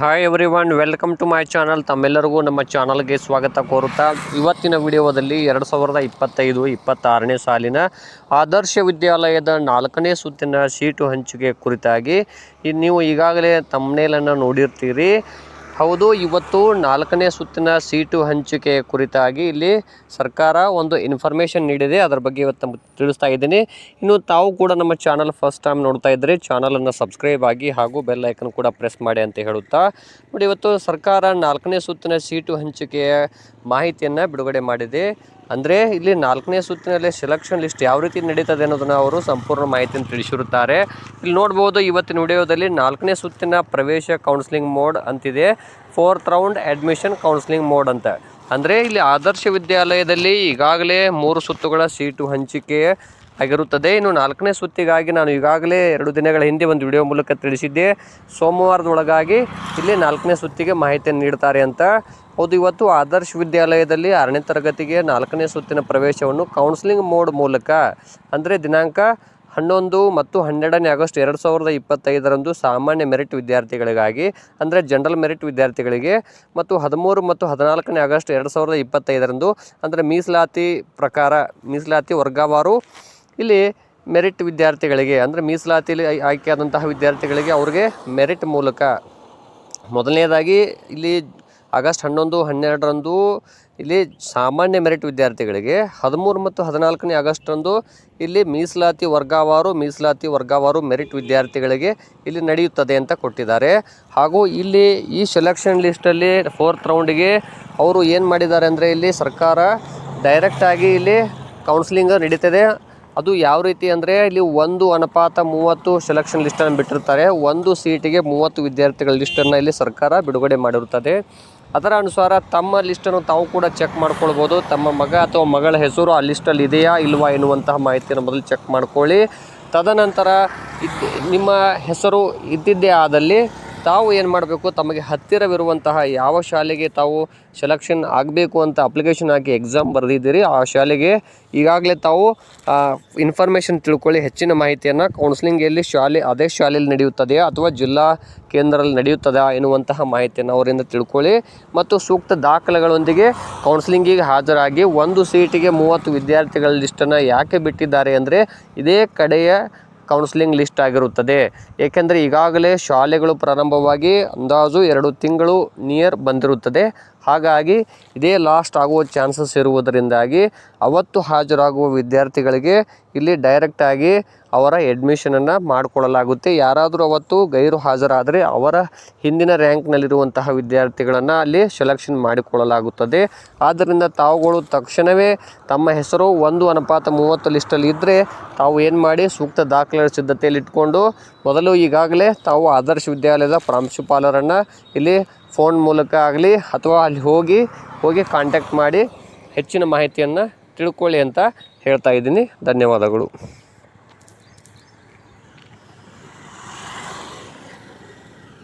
Hi everyone welcome to my channel ತಮ್ಮೆಲ್ಲರಿಗೂ ನಮ್ಮ ಚಾನಲ್ಗೆ ಸ್ವಾಗತ ಕೋರುತ್ತಾ, ಇವತ್ತಿನ ವಿಡಿಯೋದಲ್ಲಿ ಎರಡು ಸಾವಿರದ ಇಪ್ಪತ್ತೈದು, ಇಪ್ಪತ್ತಾರನೇ ಸಾಲಿನ ಆದರ್ಶ ವಿದ್ಯಾಲಯದ ನಾಲ್ಕನೇ ಸುತ್ತಿನ ಸೀಟು ಹಂಚಿಕೆ ಕುರಿತಾಗಿ ನೀವು ಈಗಾಗಲೇ ತಮ್ಮನೇಲನ್ನು ನೋಡಿರ್ತೀರಿ. ಹೌದು, ಇವತ್ತು ನಾಲ್ಕನೇ ಸುತ್ತಿನ ಸೀಟು ಹಂಚಿಕೆ ಕುರಿತಾಗಿ ಇಲ್ಲಿ ಸರ್ಕಾರ ಒಂದು ಇನ್ಫಾರ್ಮೇಷನ್ ನೀಡಿದೆ. ಅದರ ಬಗ್ಗೆ ಇವತ್ತು ತಿಳಿಸ್ತಾ ಇದ್ದೀನಿ. ಇನ್ನು ತಾವು ಕೂಡ ನಮ್ಮ ಚಾನಲ್ ಫಸ್ಟ್ ಟೈಮ್ ನೋಡ್ತಾ ಇದ್ದರೆ ಚಾನಲನ್ನು ಸಬ್ಸ್ಕ್ರೈಬ್ ಆಗಿ ಹಾಗೂ ಬೆಲ್ ಐಕನ್ ಕೂಡ ಪ್ರೆಸ್ ಮಾಡಿ ಅಂತ ಹೇಳುತ್ತಾ. ನೋಡಿ, ಇವತ್ತು ಸರ್ಕಾರ ನಾಲ್ಕನೇ ಸುತ್ತಿನ ಸೀಟು ಹಂಚಿಕೆಯ ಮಾಹಿತಿಯನ್ನು ಬಿಡುಗಡೆ ಮಾಡಿದೆ. ಅಂದರೆ ಇಲ್ಲಿ ನಾಲ್ಕನೇ ಸುತ್ತಿನಲ್ಲಿ ಸೆಲೆಕ್ಷನ್ ಲಿಸ್ಟ್ ಯಾವ ರೀತಿ ನಡೀತದೆ ಅನ್ನೋದನ್ನು ಅವರು ಸಂಪೂರ್ಣ ಮಾಹಿತಿಯನ್ನು ತಿಳಿಸಿರುತ್ತಾರೆ. ಇಲ್ಲಿ ನೋಡ್ಬೋದು ಇವತ್ತಿನ ವಿಡಿಯೋದಲ್ಲಿ ನಾಲ್ಕನೇ ಸುತ್ತಿನ ಪ್ರವೇಶ ಕೌನ್ಸಿಲಿಂಗ್ ಮೋಡ್ ಅಂತಿದೆ. Fourth round admission counselling mode ಅಂತ. ಅಂದರೆ ಇಲ್ಲಿ ಆದರ್ಶ ವಿದ್ಯಾಲಯದಲ್ಲಿ ಈಗಾಗಲೇ ಮೂರು ಸುತ್ತುಗಳ ಸೀಟು ಹಂಚಿಕೆ ಆಗಿರುತ್ತದೆ. ಇನ್ನು ನಾಲ್ಕನೇ ಸುತ್ತಿಗಾಗಿ ನಾನು ಈಗಾಗಲೇ ಎರಡು ದಿನಗಳ ಹಿಂದೆ ಒಂದು ವಿಡಿಯೋ ಮೂಲಕ ತಿಳಿಸಿದ್ದೆ. ಸೋಮವಾರದೊಳಗಾಗಿ ಇಲ್ಲಿ ನಾಲ್ಕನೇ ಸುತ್ತಿಗೆ ಮಾಹಿತಿಯನ್ನು ನೀಡ್ತಾರೆ ಅಂತ. ಹೌದು, ಇವತ್ತು ಆದರ್ಶ ವಿದ್ಯಾಲಯದಲ್ಲಿ ಆರನೇ ತರಗತಿಗೆ ನಾಲ್ಕನೇ ಸುತ್ತಿನ ಪ್ರವೇಶವನ್ನು ಕೌನ್ಸಿಲಿಂಗ್ ಮೋಡ್ ಮೂಲಕ, ಅಂದರೆ ದಿನಾಂಕ ಹನ್ನೊಂದು ಮತ್ತು ಹನ್ನೆರಡನೇ ಆಗಸ್ಟ್ ಎರಡು ಸಾವಿರದ ಇಪ್ಪತ್ತೈದರಂದು ಸಾಮಾನ್ಯ ಮೆರಿಟ್ ವಿದ್ಯಾರ್ಥಿಗಳಿಗಾಗಿ, ಅಂದರೆ ಜನರಲ್ ಮೆರಿಟ್ ವಿದ್ಯಾರ್ಥಿಗಳಿಗೆ, ಮತ್ತು ಹದಿಮೂರು ಮತ್ತು ಹದಿನಾಲ್ಕನೇ ಆಗಸ್ಟ್ ಎರಡು ಸಾವಿರದ ಇಪ್ಪತ್ತೈದರಂದು, ಅಂದರೆ ಮೀಸಲಾತಿ ಪ್ರಕಾರ, ಮೀಸಲಾತಿ ವರ್ಗವಾರು ಇಲ್ಲಿ ಮೆರಿಟ್ ವಿದ್ಯಾರ್ಥಿಗಳಿಗೆ, ಅಂದರೆ ಮೀಸಲಾತಿಯಲ್ಲಿ ಆಯ್ಕೆ ಆಯ್ಕೆಯಾದಂತಹ ವಿದ್ಯಾರ್ಥಿಗಳಿಗೆ ಅವ್ರಿಗೆ ಮೆರಿಟ್ ಮೂಲಕ. ಮೊದಲನೇದಾಗಿ ಇಲ್ಲಿ ಆಗಸ್ಟ್ ಹನ್ನೊಂದು, ಹನ್ನೆರಡರಂದು ಇಲ್ಲಿ ಸಾಮಾನ್ಯ ಮೆರಿಟ್ ವಿದ್ಯಾರ್ಥಿಗಳಿಗೆ, ಹದಿಮೂರು ಮತ್ತು ಹದಿನಾಲ್ಕನೇ ಆಗಸ್ಟ್ರಂದು ಇಲ್ಲಿ ಮೀಸಲಾತಿ ವರ್ಗಾವಾರು ಮೀಸಲಾತಿ ವರ್ಗಾವಾರು ಮೆರಿಟ್ ವಿದ್ಯಾರ್ಥಿಗಳಿಗೆ ಇಲ್ಲಿ ನಡೆಯುತ್ತದೆ ಅಂತ ಕೊಟ್ಟಿದ್ದಾರೆ. ಹಾಗೂ ಇಲ್ಲಿ ಈ ಸೆಲೆಕ್ಷನ್ ಲಿಸ್ಟಲ್ಲಿ ಫೋರ್ತ್ ರೌಂಡಿಗೆ ಅವರು ಏನು ಮಾಡಿದ್ದಾರೆ ಅಂದರೆ ಇಲ್ಲಿ ಸರ್ಕಾರ ಡೈರೆಕ್ಟಾಗಿ ಇಲ್ಲಿ ಕೌನ್ಸಿಲಿಂಗ್ ನಡೀತದೆ. ಅದು ಯಾವ ರೀತಿ ಅಂದರೆ ಇಲ್ಲಿ ಒಂದು ಅನುಪಾತ ಮೂವತ್ತು ಸೆಲೆಕ್ಷನ್ ಲಿಸ್ಟನ್ನು ಬಿಟ್ಟಿರ್ತಾರೆ. ಒಂದು ಸೀಟಿಗೆ ಮೂವತ್ತು ವಿದ್ಯಾರ್ಥಿಗಳ ಲಿಸ್ಟನ್ನು ಇಲ್ಲಿ ಸರ್ಕಾರ ಬಿಡುಗಡೆ ಮಾಡಿರುತ್ತದೆ. ಅದರ ಅನುಸಾರ ತಮ್ಮ ಲಿಸ್ಟನ್ನು ತಾವು ಕೂಡ ಚೆಕ್ ಮಾಡ್ಕೊಳ್ಬೋದು. ತಮ್ಮ ಮಗ ಅಥವಾ ಮಗಳ ಹೆಸರು ಆ ಲಿಸ್ಟಲ್ಲಿ ಇದೆಯಾ ಇಲ್ವಾ ಎನ್ನುವಂತಹ ಮಾಹಿತಿಯನ್ನು ಮೊದಲು ಚೆಕ್ ಮಾಡ್ಕೊಳ್ಳಿ. ತದನಂತರ ನಿಮ್ಮ ಹೆಸರು ಇದ್ದಿದ್ದೇ ಆದಲ್ಲಿ ತಾವು ಏನು ಮಾಡಬೇಕು? ತಮಗೆ ಹತ್ತಿರವಿರುವಂತಹ ಯಾವ ಶಾಲೆಗೆ ತಾವು ಸೆಲೆಕ್ಷನ್ ಆಗಬೇಕು ಅಂತ ಅಪ್ಲಿಕೇಶನ್ ಹಾಕಿ ಎಕ್ಸಾಮ್ ಬರೆದಿದ್ದೀರಿ, ಆ ಶಾಲೆಗೆ ಈಗಾಗಲೇ ತಾವು ಇನ್ಫಾರ್ಮೇಷನ್ ತಿಳ್ಕೊಳ್ಳಿ, ಹೆಚ್ಚಿನ ಮಾಹಿತಿಯನ್ನು ಕೌನ್ಸಿಲಿಂಗ್ ಎಲ್ಲಿ ಶಾಲೆ, ಅದೇ ಶಾಲೆಯಲ್ಲಿ ನಡೆಯುತ್ತದೆಯಾ ಅಥವಾ ಜಿಲ್ಲಾ ಕೇಂದ್ರದಲ್ಲಿ ನಡೆಯುತ್ತದಾ ಎನ್ನುವಂತಹ ಮಾಹಿತಿಯನ್ನು ಅವರಿಂದ ತಿಳ್ಕೊಳ್ಳಿ. ಮತ್ತು ಸೂಕ್ತ ದಾಖಲೆಗಳೊಂದಿಗೆ ಕೌನ್ಸಿಲಿಂಗಿಗೆ ಹಾಜರಾಗಿ ಒಂದು ಸೀಟಿಗೆ ಮೂವತ್ತು ವಿದ್ಯಾರ್ಥಿಗಳ ಲಿಸ್ಟನ್ನು ಯಾಕೆ ಬಿಟ್ಟಿದ್ದಾರೆ ಅಂದರೆ, ಇದೇ ಕಡೆಯ ಕೌನ್ಸಿಲಿಂಗ್ ಲಿಸ್ಟ್ ಆಗಿರುತ್ತದೆ. ಏಕೆಂದರೆ ಈಗಾಗಲೇ ಶಾಲೆಗಳು ಪ್ರಾರಂಭವಾಗಿ ಅಂದಾಜು ಎರಡು ತಿಂಗಳು ನಿಯರ್ ಬಂದಿರುತ್ತದೆ. ಹಾಗಾಗಿ ಇದೇ ಲಾಸ್ಟ್ ಆಗುವ ಚಾನ್ಸಸ್ ಇರುವುದರಿಂದಾಗಿ ಅವತ್ತು ಹಾಜರಾಗುವ ವಿದ್ಯಾರ್ಥಿಗಳಿಗೆ ಇಲ್ಲಿ ಡೈರೆಕ್ಟಾಗಿ ಅವರ ಎಡ್ಮಿಷನನ್ನು ಮಾಡಿಕೊಳ್ಳಲಾಗುತ್ತೆ. ಯಾರಾದರೂ ಅವತ್ತು ಗೈರು ಹಾಜರಾದರೆ ಅವರ ಹಿಂದಿನ ರ್ಯಾಂಕ್ನಲ್ಲಿರುವಂತಹ ವಿದ್ಯಾರ್ಥಿಗಳನ್ನು ಅಲ್ಲಿ ಸೆಲೆಕ್ಷನ್ ಮಾಡಿಕೊಳ್ಳಲಾಗುತ್ತದೆ. ಆದ್ದರಿಂದ ತಾವುಗಳು ತಕ್ಷಣವೇ ತಮ್ಮ ಹೆಸರು ಒಂದು ಅನುಪಾತ ಮೂವತ್ತು ಲಿಸ್ಟಲ್ಲಿ ಇದ್ದರೆ ತಾವು ಏನು ಮಾಡಿ ಸೂಕ್ತ ದಾಖಲೆ ಸಿದ್ಧತೆಯಲ್ಲಿ ಇಟ್ಕೊಂಡು ಮೊದಲು ಈಗಾಗಲೇ ತಾವು ಆದರ್ಶ ವಿದ್ಯಾಲಯದ ಪ್ರಾಂಶುಪಾಲರನ್ನು ಇಲ್ಲಿ ಫೋನ್ ಮೂಲಕ ಆಗಲಿ ಅಥವಾ ಅಲ್ಲಿ ಹೋಗಿ ಹೋಗಿ ಕಾಂಟ್ಯಾಕ್ಟ್ ಮಾಡಿ ಹೆಚ್ಚಿನ ಮಾಹಿತಿಯನ್ನು ತಿಳ್ಕೊಳ್ಳಿ ಅಂತ ಹೇಳ್ತಾ ಇದ್ದೀನಿ. ಧನ್ಯವಾದಗಳು.